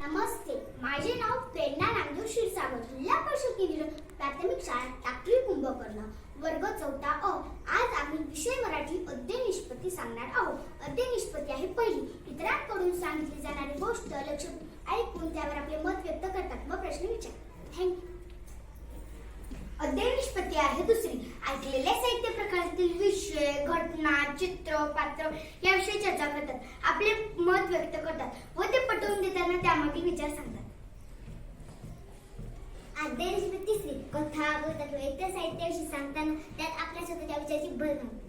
नमस्ते. माझे नाव प्रेरणा नामदेव क्षीरसागर. जिल्हा परिषद केंद्र प्राथमिक शाळा टाकळी कुंभकर्ण वर्ग चौथा अ. आज आम्ही विषय मराठी अद्य निष्पत्ती सांगणार आहोत. अद्य निष्पत्ती आहे पहिली. इतरांकडून सांगितली जाणारी गोष्ट लक्ष ऐकून त्यावर आपले मत व्यक्त करतात व प्रश्न विचार थँक्यू अध्ययन निष्पत्ती आहे दुसरी. ऐकलेल्या साहित्य प्रकारातील विषय घटना चित्र पात्र याविषयी चर्चा करतात. आपले मत व्यक्त करतात व ते पटवून विचार सांगतात. अध्ययन निष्पत्ती तिसरी कथा बोलतात व इतर साहित्याविषयी सांगताना त्यात आपल्या स्वतःच्या विचाराची भर घालतात.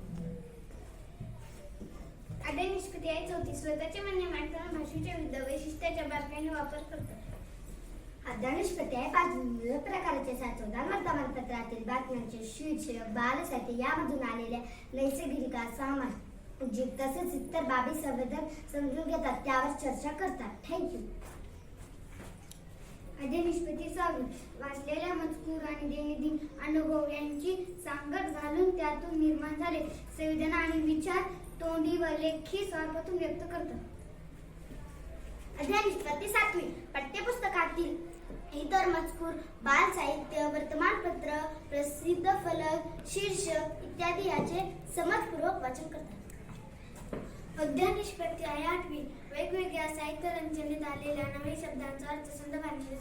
अध्ययन निष्कृती आहे चौथी स्वतःचे म्हणणे मांडताना भाषेच्या विविध वैशिष्ट्याच्या बारकाईने वापर करतात. अध्ययनिष्पत्ती आहे पाच विविध प्रकारचे साचवतात वर्तमानपत्रातील बातम्यांचे शीर्षक बालसाहित्य यामधून आलेल्या नैसर्गिक सामाजिक जे तसेच इतर बाबी सबद्दल समजून घेतात त्यावर चर्चा करतात. थँक्यू अजय निष्पती सहावी वाचलेल्या मजकूर आणि दैनंदिन अनुभव यांची सांगड घालून त्यातून निर्माण झाले. संवेदना आणि विचार तोंडी व लेखी स्वरूपातून व्यक्त करतात. अध्ययन निष्पत्ती सातवी. पाठ्यपुस्तकातील इतर मजकूर बाल साहित्य वर्तमानपत्र प्रसिद्ध फलक शीर्षक इत्यादी याचे समजपूर्वक वाचन करतात. अध्ययन निष्पत्ती आहे. आठवी वेगवेगळ्या साहित्य रंजनेत आलेल्या नवीन शब्दांचा अर्थ संदर्भांचे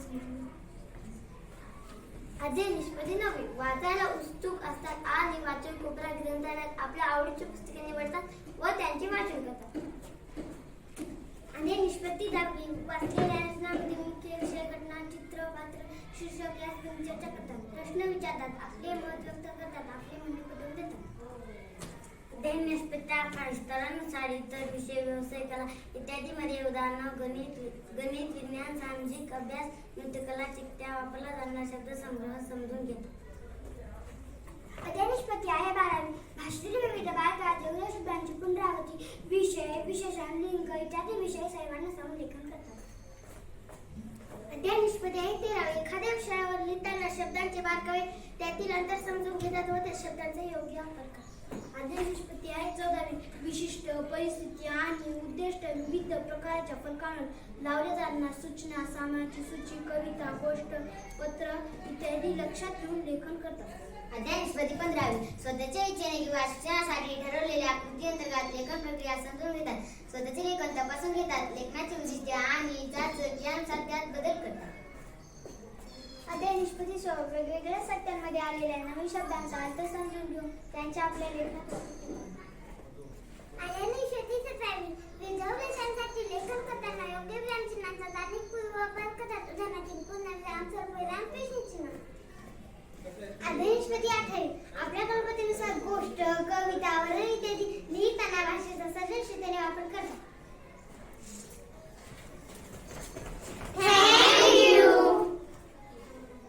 अध्याय निष्पत्ती नववी. वाचायला उत्सुक असतात आणि वाचन कोपरा ग्रंथालयात आपल्या आवडीची पुस्तके निवडतात व त्यांचे वाचन करतात. अध्ययन निष्पत्ती दहावी वाचलेल्या रचनामध्ये मुख्य विषय घटना चित्र पात्र शीर्षक यास चर्चा करतात प्रश्न विचारतात. आपले मत व्यक्त करतात आपले म्हणणे पटवून देतात अध्ययन निष्पत्ती स्तरानुसार इतर विषय व्यवसाय कला इत्यादीमध्ये उदाहरण गणित गणित विज्ञान सामाजिक अभ्यास नृत्यकला चित्त्या वापरला जाणारा शब्द संग्रह समजून घेतो. अध्ययन निष्पत्ती आहे बारावी. भाषेतील विविध बायका जगल्या शब्दांची पुनरावृत्ती विषय विशेषण लिंग इत्यादी विषय सर्वांना समोर लेखन करतात. अध्ययन निष्पत्ती आहे तेरावी. एखाद्या विषयावर लिहिताना शब्दांचे बारकावे त्यातील अंतर समजून घेतात व त्या शब्दांचे योग्य वापर करतात अध्ययन निष्पत्ती आहे चौदावी विशिष्ट परिस्थिती आणि उद्दिष्ट विविध प्रकारच्या फलकांवर लावल्या जाणाऱ्या सूचना सामानाची सूची कविता गोष्ट पत्र इत्यादी लक्षात घेऊन लेखन करतात. निष्पत्ती पंधरावी स्वतःच्या इच्छेने किंवा शिक्षणासाठी ठरवलेल्या कृती अंतर्गत लेखन प्रक्रिया समजून घेतात. स्वतःचे लेखन तपासून घेतात. लेखनाची वैशिष्ट्ये आणि चाचक यानुसार त्यात बदल करतात. अध्ययन निष्पत्ती सह वेगवेगळ्या साहित्यांमध्ये आलेल्या नवीन शब्दांचा अर्थ समजून घेऊन त्यांच्या आपल्या लेखनात अध्ययन निष्पत्ती अठरावी आपल्या कल्पनेनुसार गोष्ट कविता वर्णन इत्यादी लिहिताना भाषेचा सर्जनशीलतेने वापर करतात.